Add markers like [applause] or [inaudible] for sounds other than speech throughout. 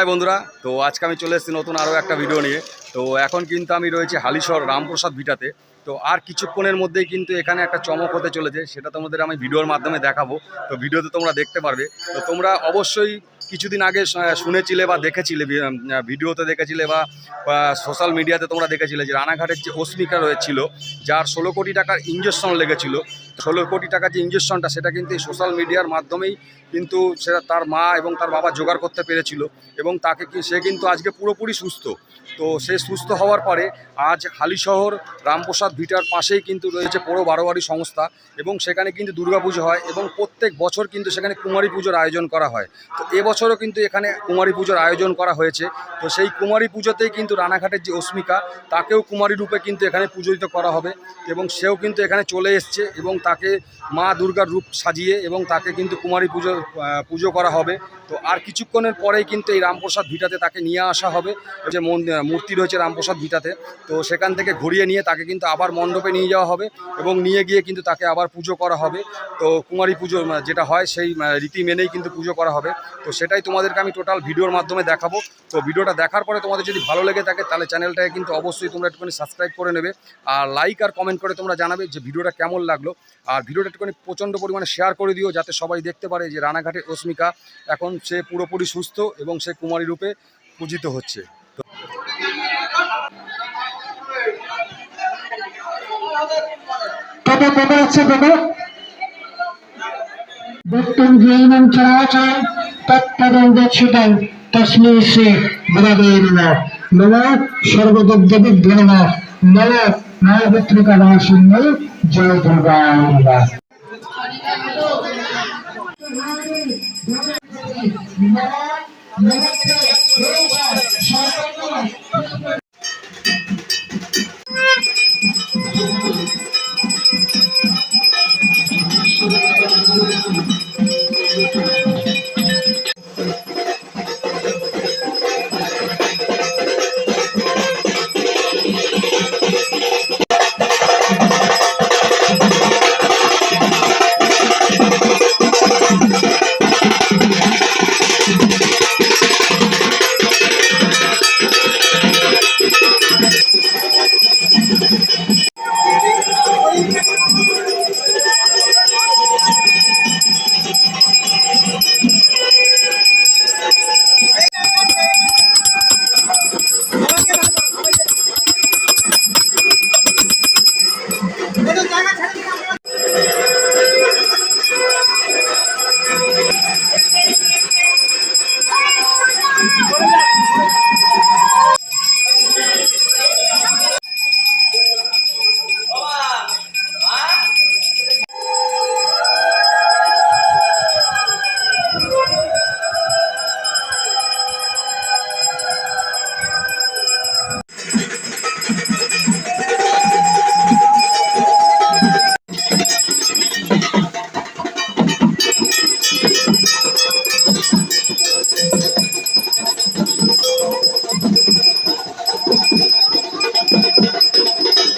High বন্ধুরা, তো আজকে আমি চলে এসেছি নতুন আরও একটা ভিডিও নিয়ে। তো এখন কিন্তু আমি রয়েছি হালিশহর রামপ্রসাদ ভিটাতে। তো আর কিছুক্ষণের মধ্যেই কিন্তু এখানে একটা চমক হতে চলেছে, সেটা তোমাদের আমি ভিডিওর মাধ্যমে দেখাবো। তো ভিডিওতে তোমরা দেখতে পারবে। তো তোমরা অবশ্যই কিছুদিন আগে শুনেছিলে বা দেখেছিলে ভিডিওতে দেখেছিলে বা সোশ্যাল মিডিয়াতে তোমরা দেখেছিলে যে রানাঘাটের যে অস্মিকা রয়েছিল, যার ষোলো কোটি টাকার ইঞ্জেকশন লেগেছিল। ষোলো কোটি টাকা যে ইঞ্জেকশনটা সেটা কিন্তু এই সোশ্যাল মিডিয়ার মাধ্যমেই কিন্তু সেটা তার মা এবং তার বাবা জোগাড় করতে পেরেছিল এবং তাকে সে কিন্তু আজকে পুরোপুরি সুস্থ। তো সে সুস্থ হওয়ার পরে আজ হালিশহর রামপ্রসাদ ভিটার পাশেই কিন্তু রয়েছে পুরো বারোয়ারি সংস্থা এবং সেখানে কিন্তু দুর্গাপুজো হয় এবং প্রত্যেক বছর কিন্তু সেখানে কুমারী পুজোর আয়োজন করা হয়। তো এবছরও কিন্তু এখানে কুমারী পুজোর আয়োজন করা হয়েছে। তো সেই কুমারী পুজোতেই কিন্তু রানাঘাটের যে অস্মিকা তাকেও কুমারী রূপে কিন্তু এখানে পূজিত করা হবে এবং সেও কিন্তু এখানে চলে এসছে এবং তাকে মা দুর্গার রূপ সাজিয়ে এবং তাকে কিন্তু কুমারী পুজো পুজো করা হবে। তো আর কিছুক্ষণের পরেই কিন্তু এই রামপ্রসাদ ভিটাতে তাকে নিয়ে আসা হবে। যে মন- মূর্তি রয়েছে রামপ্রসাদ ভিটাতে। তো সেখান থেকে ঘুরিয়ে নিয়ে তাকে কিন্তু আবার মণ্ডপে নিয়ে যাওয়া হবে এবং নিয়ে গিয়ে কিন্তু তাকে আবার পুজো করা হবে। তো কুমারী পুজো যেটা হয় সেই রীতি মেনেই কিন্তু পুজো করা হবে। তো সেটাই তোমাদেরকে আমি টোটাল ভিডিওর মাধ্যমে দেখাবো। তো ভিডিওটা দেখার পরে তোমাদের যদি ভালো লেগে থাকে, তাহলে চ্যানেলটাকে কিন্তু অবশ্যই তোমরা একটুখানি সাবস্ক্রাইব করে নেবে। আর লাইক আর কমেন্ট করে তোমরা জানাবে যে ভিডিওটা কেমন লাগল। আর ভিডিওটা একটুখানি প্রচণ্ড পরিমাণে শেয়ার করে দিও, যাতে সবাই দেখতে পারে যে রানাঘাটের অস্মিকা এখন সে পুরোপুরি সুস্থ এবং সে কুমারী রূপে পূজিত হচ্ছে। তবে মনে আছে বাবা বক্তব্য জীবন চলাচল তৎপদং দক্ষিণাং তস্মৈ শ্রী গুরবে নমঃ নমঃ সর্বদেব নমঃ নমঃ নবপত্রিকা জয় দুর্গা নমঃ এই Thank you.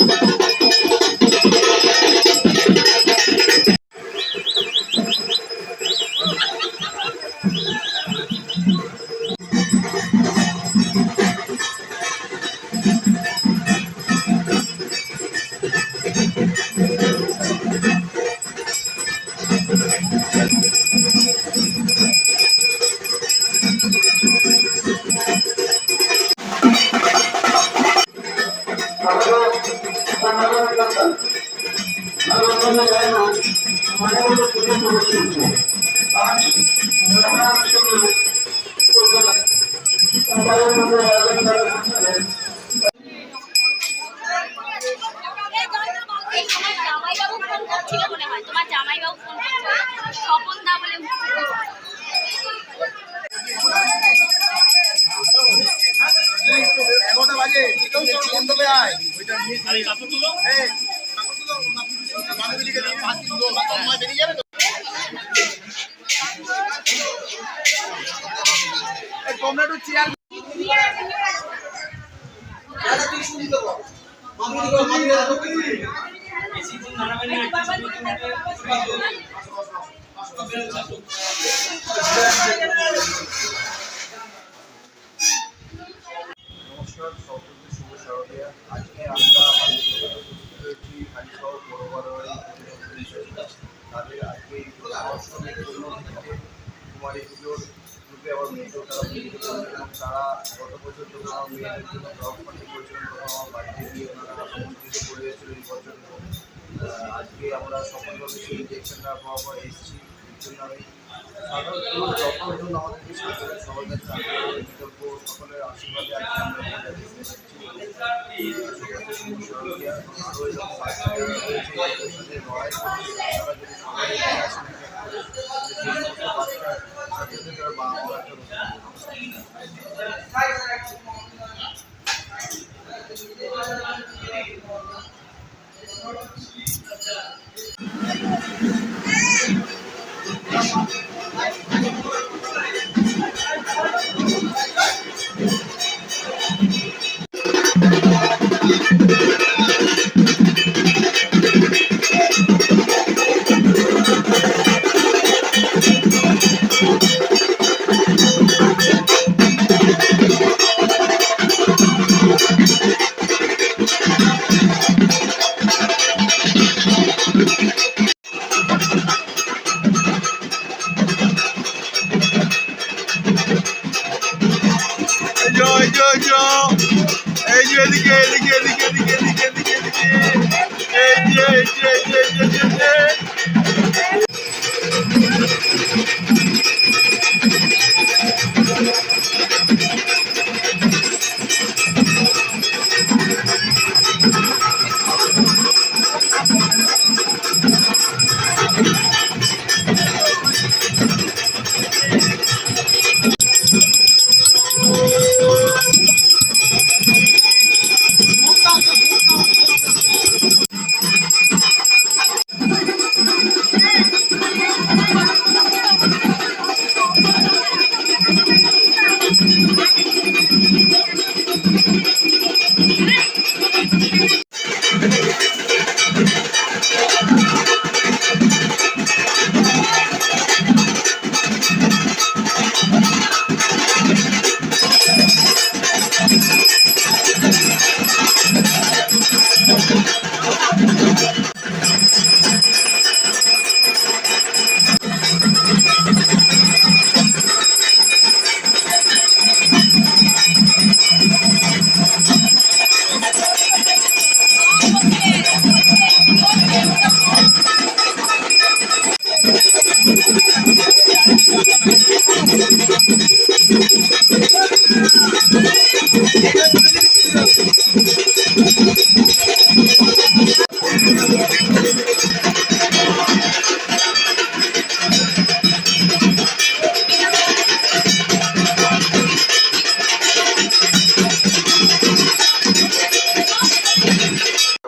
you [laughs] এগারোটা বাজে কেউ তোর মণ্ডপে আয় ওইটা নিয়ে তোমরা একটু নমস্কার সকলকে শুভ সরদিয়া আজকে আমরা জন্য ব্লগ পার্টি তখন আমার বাড়িতে গিয়ে ওনারা বছর আজকে আমরা সফলভাবে সেই ইঞ্জেকশনটা পাওয়া এসেছি এর জন্য আমি সাধারণ যখন জন্য আমাদেরকে সাথে সবার কাছে সকলের আশীর্বাদে আজকে আমরা Ece, Ece, Ece, Ece, Ece, Ece, Ece, Ece, Ece, Ece, Ece,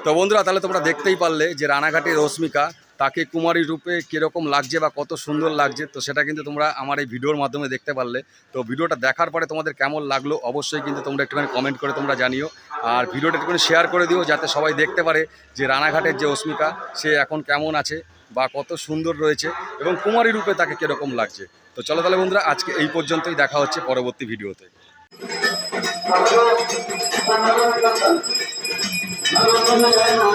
তো বন্ধুরা, তাহলে তোমরা দেখতেই পারলে যে রানাঘাটের রশ্মিকা, তাকে কুমারী রূপে কীরকম লাগছে বা কত সুন্দর লাগছে, তো সেটা কিন্তু তোমরা আমার এই ভিডিওর মাধ্যমে দেখতে পারলে। তো ভিডিওটা দেখার পরে তোমাদের কেমন লাগল, অবশ্যই কিন্তু তোমরা একটুখানি কমেন্ট করে তোমরা জানিও। আর ভিডিওটা একটুখানি শেয়ার করে দিও, যাতে সবাই দেখতে পারে যে রানাঘাটের যে অস্মিকা সে এখন কেমন আছে বা কত সুন্দর রয়েছে এবং কুমারী রূপে তাকে কীরকম লাগছে। তো চলো তাহলে বন্ধুরা, আজকে এই পর্যন্তই, দেখা হচ্ছে পরবর্তী ভিডিওতে। আজ